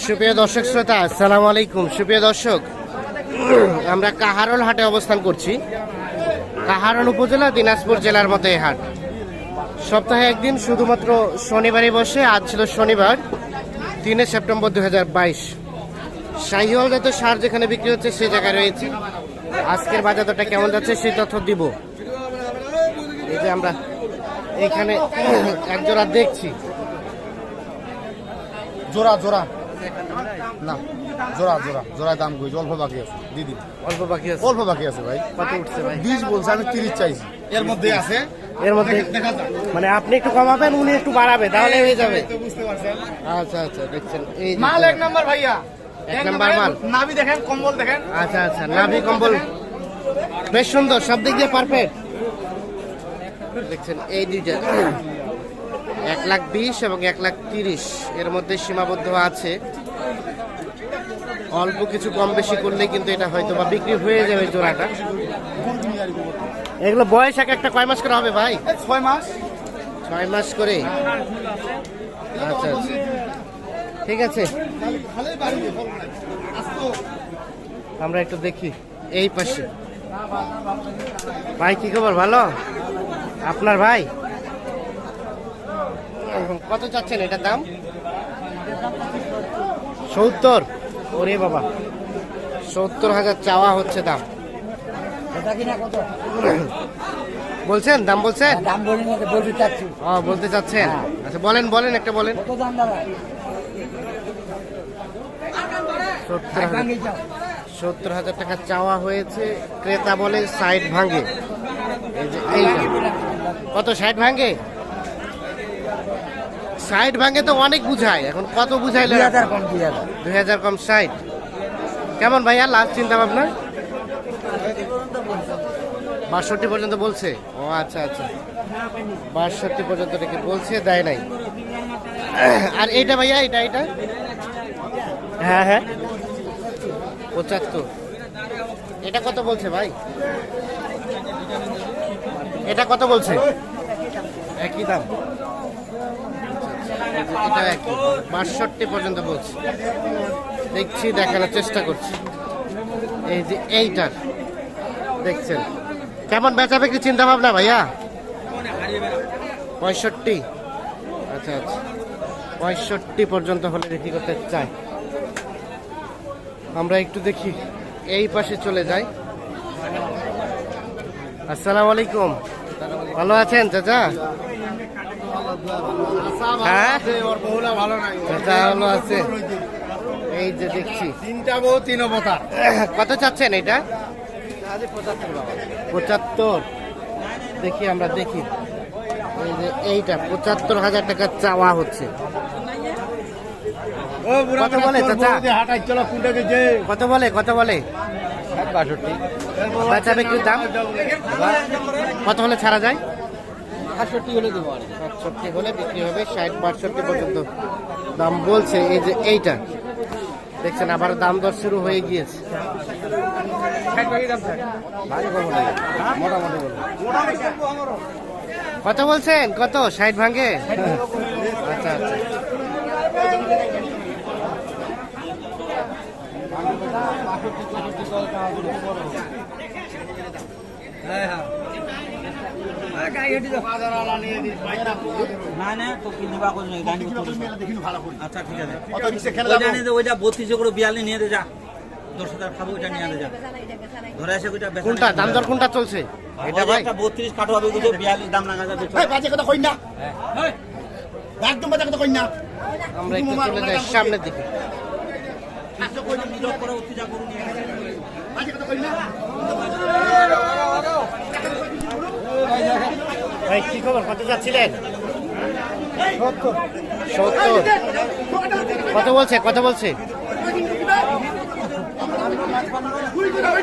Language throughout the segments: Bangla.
সুপ্রিয় দর্শক শ্রোতা, আসসালামু আলাইকুম। সুপ্রিয় দর্শক, আমরা কাহারল হাটে অবস্থান করছি। কাহারল উপজেলা, দিনাজপুর জেলার মতো এই হাট। সপ্তাহে একদিন শুধুমাত্র শনিবারই বসে, আজ ছিল শনিবার, তিনে সেপ্টেম্বর দু হাজার বাইশ। শাহিওয়াল জাতীয় সার যেখানে বিক্রি হচ্ছে সেই জায়গায় রয়েছে। আজকের বাজার দরটা কেমন যাচ্ছে, সেই তথ্য দিব। এই যে আমরা এখানে একজোড়া দেখছি। জোড়া জোড়া। না জোড়া জোড়া জোড়া দাম কইছি অল্প বাকি আছে দিদি অল্প বাকি আছে। অল্প বাকি আছে ভাই। কত উঠছে ভাই। বিশ বলছে আমি তিরিশ চাইছি। এর মধ্যে আছে? এর মধ্যে মানে আপনি একটু কমাবেন উনি একটু বাড়াবে তাহলে হয়ে যাবে। বুঝতে পারছেন। আচ্ছা আচ্ছা দেখছেন এই মাল এক নাম্বার ভাইয়া। এক নাম্বার মাল। নাভি দেখেন কম্বল দেখেন। আচ্ছা আচ্ছা নাভি কম্বল বেশ সুন্দর সব দিক দিয়ে পারফেক্ট দেখছেন এই দুইটা। এক লাখ বিশ এবং এক লাখ তিরিশ। এর মধ্যে সীমাবদ্ধ আছে। অল্প কিছু কম বেশি করলে কিন্তু এটা হয়তো বা বিক্রি হয়ে যাবে জোড়াটা। এগুলো বয়স এক একটা কয় মাস করে হবে ভাই? ছয় মাস। ছয় মাস করে? আচ্ছা আচ্ছা। ঠিক আছে। আমরা একটু দেখি এই পাশে। ভাই কি খবর? ভালো? আপনার ভাই? কত চাচ্ছেন এটার দাম? সত্তর। ওরে বাবা। সত্তর হাজার চাওয়া হচ্ছে দাম। এটা কিনা কত? বলছেন? দাম বলছেন? দাম বলি না বলতে চাচ্ছি। বলতে চাচ্ছেন? আচ্ছা বলেন বলেন একটা বলেন। কত দাম দাদা? সত্তর হাজার টাকা চাওয়া হয়েছে। ক্রেতা বলে সাইড ভাঙে। কত সাইড ভাঙে? ষাট ভাঙে তো অনেক বুঝায়। এখন কত বুঝাইলে দুই হাজার কম দুই হাজার। কম ষাট। কেমন ভাইয়া লাস্ট চিন্তা ভাবনা বাষট্টি পর্যন্ত বলছে? ও আচ্ছা আচ্ছা। বাষট্টি পর্যন্ত নাকি বলছে দেয় নাই। আর এইটা ভাইয়া এটা এটা হ্যাঁ হ্যাঁ। পঁচাত্তর। এটা কত বলছে ভাই? এটা কত বলছে? একই দাম। এটা বাষট্টি পর্যন্ত বলছি। দেখছি, দেখানোর চেষ্টা করছি। এই যে এইটার, দেখছেন? কেমন বেচা বিক্রি চিন্তা ভাবনা ভাইয়া? পঁয়ষট্টি। আচ্ছা আচ্ছা। পঁয়ষট্টি পর্যন্ত হলে বিক্রি করতে চাই। আমরা একটু দেখি, এই পাশে চলে যাই। আসসালামু আলাইকুম। ভালো আছেন, চাচা? হ্যাঁ? চাচা ভালো আছে। এই যে দেখছি। তিনটা বউ তিন অবতার। কত চাচ্ছেন এটা? পঁচাত্তর। দেখি আমরা দেখি। এই যে এইটা পঁচাত্তর হাজার টাকা চাওয়া হচ্ছে। ও কত বলে চাচা? কত বলে কত বলে? বাষট্টি। বেচা বিক্রির দাম? কত হলে ছাড়া যায়? সাতষট্টি হলে দেবো আর সাতষট্টি হলে বিক্রি হবে ষাট বাষট্টি পর্যন্ত দাম বলছে। এই যে এইটা দেখছেন আবার দাম দর শুরু হয়ে গিয়েছে। কত বলছেন? কত? ষাট ভাঙে? আচ্ছা আচ্ছা। না না গাড়ি আচ্ছা বত্রিশে করে বিয়ালি নিয়ে দে যা। দশ হাজার খাব ওইটা নিয়ে দে যা। ধরে আসে ওইটা বেচা কোনটা? দাম দর কোনটা চলছে? এটা ভাই। একটা বত্রিশ কাটো হবে বিয়াল্লিশ দাম লাগা যাবে বাজে কথা কই না। একদম বাজে কথা কই না। আমরা একটু চলে যাই সামনের দিকে। নিরব করে উঠে যা করুন বাজে কথা কই না। ভাই, কি খবর? কত যাচ্ছিলেন? কত বলছে? কত বলছে?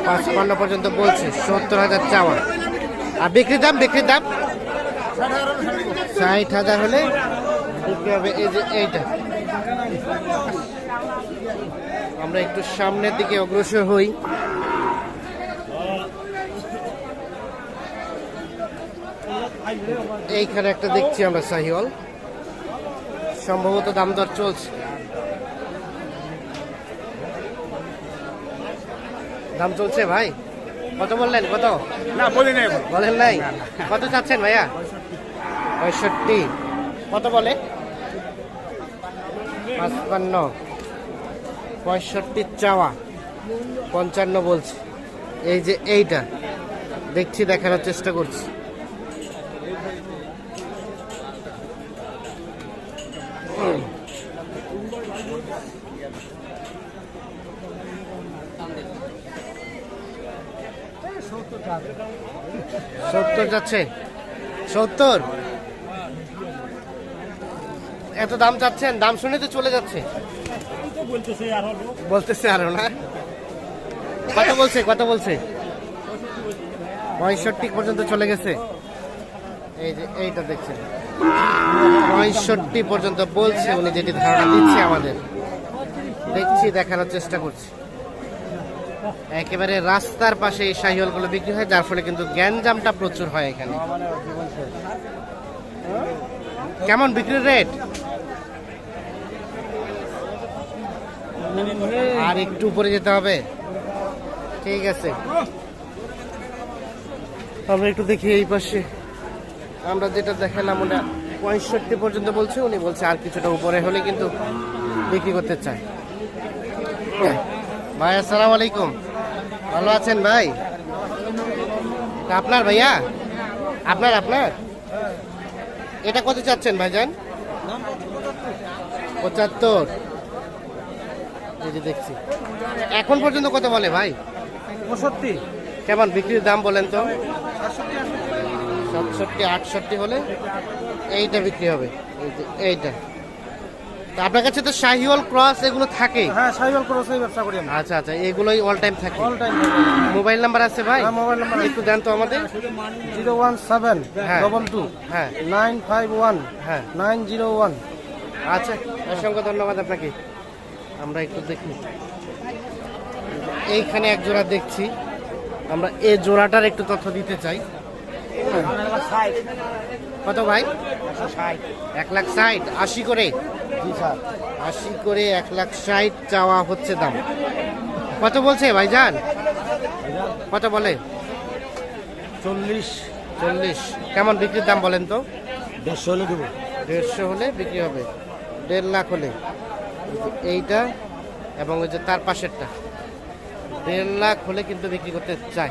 পাঁচপান্ন পর্যন্ত বলছে, সত্তর হাজার চাওয়া। আর বিক্রির দাম বিক্রির দাম? ষাট হাজার হলে বিক্রি হবে, এই যে এইটা। আমরা একটু সামনের দিকে অগ্রসর হই। এইখানে একটা দেখছি আমরা সাহিওয়াল। সম্ভবত দাম দর চলছে। দাম চলছে ভাই? কত বললেন? কত? বলেন নাই? কত চাচ্ছেন ভাইয়া? পঁয়ষট্টি। কত বলে? পাঁচপান্ন। পঁয়ষট্টির চাওয়া। পঞ্চান্ন বলছে। এই যে এইটা দেখছি দেখানোর চেষ্টা করছি। সত্তর যাচ্ছে। সত্তর? এত দাম চাচ্ছেন? দাম শুনে তো চলে যাচ্ছে। বলতেছে আরও না? কত বলছে কত বলছে। পঁয়ষট্টি পর্যন্ত চলে গেছে। এই যে, এইটা দেখছেন। পঁয়ষট্টি পর্যন্ত বলছে উনি যেটি ধারণা দিচ্ছে আমাদের। দেখছি, দেখানোর চেষ্টা করছি। একেবারে রাস্তার পাশে এই শাহিওয়ালগুলো বিক্রি হয়, যার ফলে কিন্তু গ্যাঞ্জামটা প্রচুর হয় এখানে। কেমন বিক্রির রেট? আর একটু উপরে যেতে হবে। ঠিক আছে। আমরা একটু দেখি এই পাশে। আমরা যেটা দেখালাম, ওটা পঁয়ষট্টি পর্যন্ত বলছে, উনি বলছে আর কিছুটা উপরে হলে কিন্তু বিক্রি করতে চায়। ভাই আসসালামু আলাইকুম। ভালো আছেন ভাই? এটা আপনার ভাইয়া? আপনার আপনার? এটা কত চাচ্ছেন ভাইজান? পঁচাত্তর। দেখছি। এখন পর্যন্ত কত বলে ভাই? পঁয়ষট্টি। কেমন বিক্রির দাম বলেন তো? সাতষট্টি আটষট্টি হলে এইটা বিক্রি হবে। এই এইটা। তা আপনার কাছে তো শাহিওয়াল ক্রস এগুলো থাকে? হ্যাঁ সাইকেল ক্রসের ব্যবসা করি আমি আচ্ছা আচ্ছা এগুলোই অল টাইম থাকে। অল টাইম মোবাইল নাম্বার আছে ভাই? হ্যাঁ, মোবাইল নাম্বার একটু দেন তো আমাদের। জিরো ওয়ান সেভেন হ্যাঁ। ডবল টু হ্যাঁ। নাইন ফাইভ ওয়ান হ্যাঁ। Nine zero one. আচ্ছা অসংখ্য ধন্যবাদ আপনাকে। আমরা একটু দেখি। এইখানে এক জোড়া দেখছি। আমরা এই জোড়াটার একটু তথ্য দিতে চাই। কত ভাই? এক লাখ ষাট। আশি করে। আশি করে এক লাখ ষাট চাওয়া হচ্ছে দাম। কত বলছে ভাইজান? কত বলে? চল্লিশ। চল্লিশ। কেমন বিক্রির দাম বলেন তো? দেড়শো হলে দেবো। দেড়শো হলে বিক্রি হবে। দেড় লাখ হলে। এইটা এবং ওই যে তার পাশেরটা। দেড় লাখ হলে কিন্তু বিক্রি করতে চাই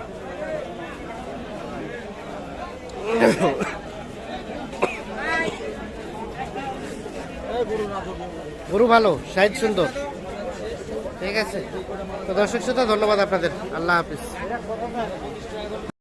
গরু ভালো সাইজ সুন্দর। ঠিক আছে? তো দর্শক শ্রোতা ধন্যবাদ আপনাদের। আল্লাহ হাফিজ।